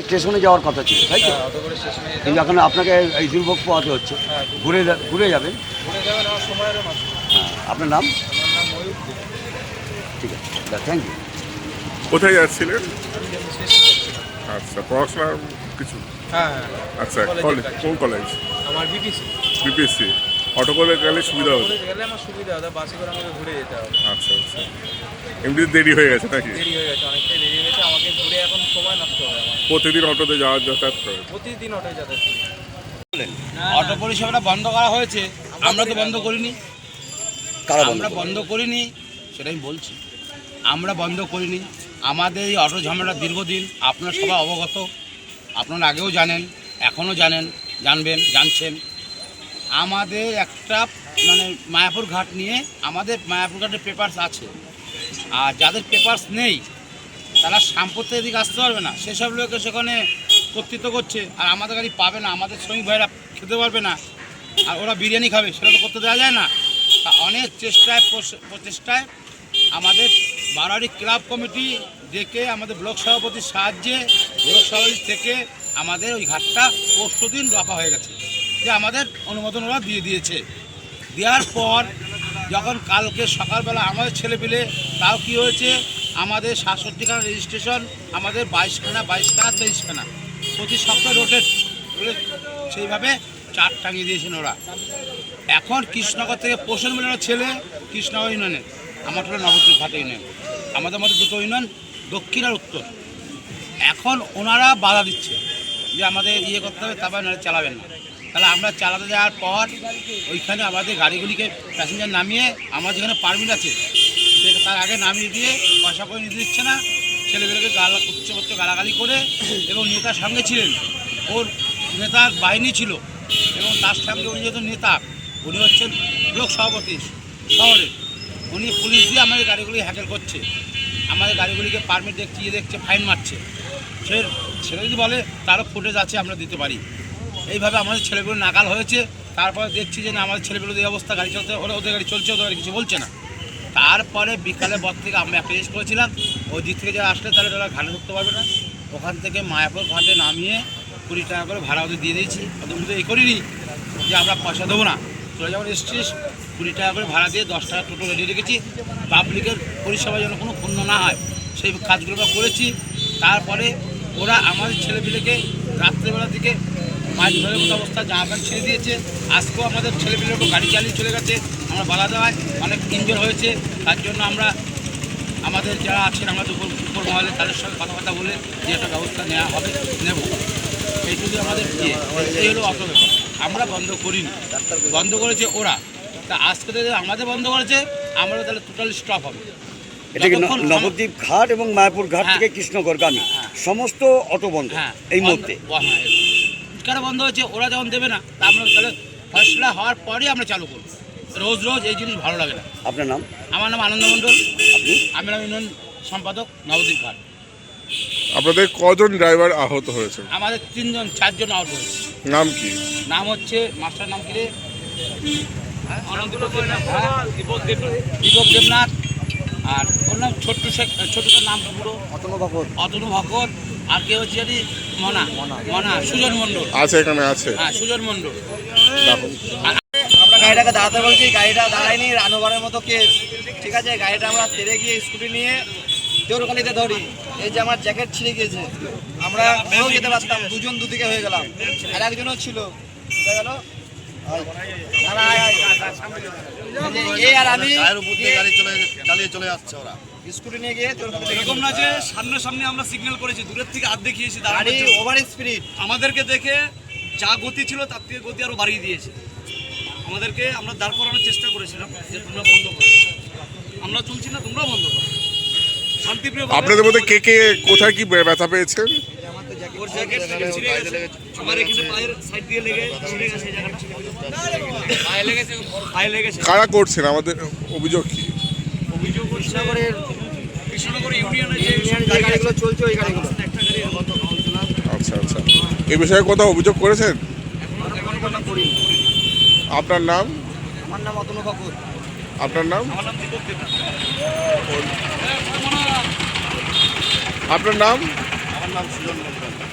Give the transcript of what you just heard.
স্টেশনে যাওয়ার কথা ছিল তাই তো? কিন্তু এখন আপনাকে এই দুর্ভোগ পোহাতে হচ্ছে ঘুরে যা- ঘুরে যাবেন? হ্যাঁ আপনার নাম? ঠিক আছে। থ্যাংক ইউ কোথায় যাচ্ছিলেন? আচ্ছা পড়াশোনার কিছু? হ্যাঁ হ্যাঁ। আচ্ছা কলেজ কোন কলেজ আমার বিপিসি বিপিএসসি অটো করে গেলে সুবিধা বলতে গেলে আমার সুবিধা হবে বাসে করে আমাকে ঘুরে যেতে হবে। আচ্ছা আচ্ছা। এমনিতে দেরি হয়ে গেছে নাকি? দেরি হয়ে গেছে অনেকটাই দেরি হয়ে গেছে। আমাকে ঘুরে এখন সময় নষ্ট হবে আমার। প্রতিদিন অটোতে যাওয়ার যাতায়াত করে? প্রতিদিন অটোয় যাতায়াত করি। অটো পরিষেবাটা বন্ধ করা হয়েছে। আমরা তো বন্ধ করিনি। কারা আমরা বন্ধ করিনি সেটাই বলছি। আমরা বন্ধ করিনি। আমাদের এই অটো ঝামেলা দীর্ঘদিন, আপনারা সবাই অবগত। আপনারা আগেও জানেন, এখনও জানেন, জানবেন, জানছেন। আমাদের একটা মানে মায়াপুর ঘাট নিয়ে আমাদের মায়াপুর ঘাটের পেপারস আছে। আর যাদের পেপারস নেই, তারা সাম্প্রতিক দিকে আসতে পারবে না। সেসব লোকে সেখানে কর্তৃত্ব করছে। আর আমাদের গাড়ি পাবে না, আমাদের শ্রমিক ভাইরা খেতে পারবে না। আর ওরা বিরিয়ানি খাবে, সেটা তো করতে দেওয়া যায় না। অনেক চেষ্টায় প্রচেষ্টায় আমাদের বারোয়ারি ক্লাব কমিটি ডেকে আমাদের ব্লক সভাপতির সাহায্যে, ব্লক সভাপতি থেকে আমাদের ওই ঘাটটা পরশু দিন রফা হয়ে গেছে, যে আমাদের অনুমোদন ওরা দিয়ে দিয়েছে। দেওয়ার পর যখন কালকে সকালবেলা আমাদের ছেলে পেলে তাও কী হয়েছে? আমাদের সাতষট্টিখানা রেজিস্ট্রেশন, আমাদের বাইশখানা বাইশখানা, তেইশখানা, প্রতি সপ্তাহে রোটেট সেইভাবে চার টাঙিয়ে দিয়েছেন ওরা। এখন কৃষ্ণনগর থেকে পোষণ মিলানোর ছেলে কৃষ্ণনগর ইউনিয়নের। আমার হলো নবদ্বীপ ঘাট ইউনিয়ন। আমাদের মধ্যে দুটো ইউনিয়ন, দক্ষিণ আর উত্তর। এখন ওনারা বাধা দিচ্ছে যে আমাদের ইয়ে করতে হবে, তারপর নাহলে চালাবেন না। তাহলে আমরা চালাতে যাওয়ার পর ওইখানে আমাদের গাড়িগুলিকে প্যাসেঞ্জার নামিয়ে, আমার যেখানে পারমিট আছে তার আগে নামিয়ে দিয়ে পয়সা করে নিতে দিচ্ছে না। ছেলেমেয়েকে গালা উচ্চ উচ্চ গালাগালি করে এবং নেতার সঙ্গে ছিলেন। ওর নেতার বাহিনী ছিল এবং তার সঙ্গে উনি যেহেতু নেতা, উনি হচ্ছেন ব্লক সভাপতি শহরের উনি পুলিশ দিয়ে আমাদের গাড়িগুলি হ্যাকেল করছে। আমাদের গাড়িগুলিকে পারমিট দেখছে ইয়ে দেখছে, ফাইন মারছে। সে সেটা যদি বলে, তারও ফুটেজ আছে, আমরা দিতে পারি। এইভাবে আমাদের ছেলেগুলো নাকাল হয়েছে। তারপরে দেখছি যে না, আমাদের ছেলেগুলো এই অবস্থা, গাড়ি চলতে ওরা ওদের গাড়ি চলছে, ওদের গাড়ি কিছু বলছে না। তারপরে বিকালে পর থেকে আমরা একটা জিনিস করেছিলাম। ওই দিক থেকে যারা আসলে, তাহলে ওরা ঘাটে ঢুকতে পারবে না। ওখান থেকে মায়াপুর ঘাটে নামিয়ে কুড়ি টাকা করে ভাড়া ওদের দিয়ে দিয়েছি। ওদের মধ্যে এই করিনি যে আমরা পয়সা দেবো না। তোরা যখন এসছিস কুড়ি টাকা করে ভাড়া দিয়ে দশ টাকা টোটো রেডি রেখেছি। পাবলিকের পরিষেবা যেন কোনো ক্ষুণ্ণ না হয়। সেই কাজগুলো আমরা করেছি। তারপরে ওরা আমাদের ছেলেপিলেকে রাত্রেবেলা থেকে মাছ ধরে মতো অবস্থা জামা প্যান্ট ছেড়ে দিয়েছে, আজকেও আমাদের ছেলেপিলের উপর গাড়ি চালিয়ে চলে গেছে। আমরা বাধা দেওয়ায় অনেক ইঞ্জোর হয়েছে। তার জন্য আমরা আমাদের যারা আছেন আমাদের উপর উপর মহলে তাদের সঙ্গে কথাবার্তা বলে যে একটা ব্যবস্থা নেওয়া হবে, নেব। এইটুকু আমাদের ইয়ে। এই হলো অত আমরা বন্ধ করিনি। বন্ধ করেছে ওরা। তা আজকে থেকে আমাদের বন্ধ করেছে আমরা তাহলে টোটাল স্টপ হবে। এটা কি নবদ্বীপ ঘাট এবং মায়াপুর ঘাট হ্যাঁ। থেকে কৃষ্ণগড়গামী হ্যাঁ। সমস্ত অটো বন্ধ হ্যাঁ। এই মুহূর্তে। কেন বন্ধ হয়েছে? ওরা যখন দেবে না তা আমরা তাহলে ফসলা হওয়ার পরেই আমরা চালু করব। রোজ রোজ এই জিনিস ভালো লাগে না। আপনার নাম? আমার নাম আনন্দ মণ্ডল। আপনি? আমি নাম ইউনিয়ন সম্পাদক নবদ্বীপ ঘাট। আপনাদের কজন ড্রাইভার আহত হয়েছে? আমাদের তিনজন চারজন আউট হয়েছে। নাম কি? নাম হচ্ছে মাস্টার নাম কি রে? হ্যাঁ? দীপক দেবনাথ। আর ওর নাম ছোট্ট শেখ ছোট্ট নাম পুরো অতনু ভকত। আর কে হচ্ছে জানি? মনা। মনা। সুজন মণ্ডল। আছে এখানে আছে। হ্যাঁ সুজন মণ্ডল। আমরা গাড়িটাকে দাঁড়াতে বলছি গাড়িটা দাঁড়ায়নি রানুবারের মতো কেস। ঠিক আছে গাড়িটা আমরা তেরে গিয়ে স্কুটি নিয়ে দেউরখালিতে ধরি। এই যে আমার জ্যাকেট ছিঁড়ে গিয়েছে আমরা মেয়েও যেতে পারতাম দুজন দুদিকে হয়ে গেলাম। আর একজনও ছিল। গেল। এই আর আমি চলে চালিয়ে চলে যাচ্ছে ওরা। স্কুটি নিয়ে গিয়ে এরকম না যে সামনে সামনে আমরা সিগন্যাল করেছি দূরের থেকে হাত দেখিয়েছি গাড়ি ওভার স্পিড আমাদেরকে দেখে যা গতি ছিল তার থেকে গতি আরও বাড়িয়ে দিয়েছে। আমাদেরকে আমরা দাঁড় করানোর চেষ্টা করেছিলাম যে তোমরা বন্ধ করো। আমরা চলছি না তোমরা বন্ধ করো। আপনাদের মধ্যে কে কে কোথায় কি ব্যথা পেয়েছেন ওর জ্যাকেট ছিঁড়ে গেছে আমার এখানে পায়ের সাইড দিয়ে লেগে ছিঁড়ে গেছে এই জায়গাটা ছিঁড়ে গেছে। পায়ে লেগেছে পায়ে লেগেছে। কারা করছেন? আমাদের অভিযোগ কি? অভিযোগ কৃষ্ণনগরের কৃষ্ণনগর ইউনিয়নে যে ইউনিয়ন যে গাড়িগুলো চলছে ওই গাড়িগুলো। একটা গাড়ি গত কাউন্সিলর। আচ্ছা আচ্ছা। এ বিষয়ে কোথাও অভিযোগ করেছেন? আপনার নাম? আমার নাম অতনু কাপুর। আপনার নাম? আপনার নাম? আমার নাম সুজন মন্ডল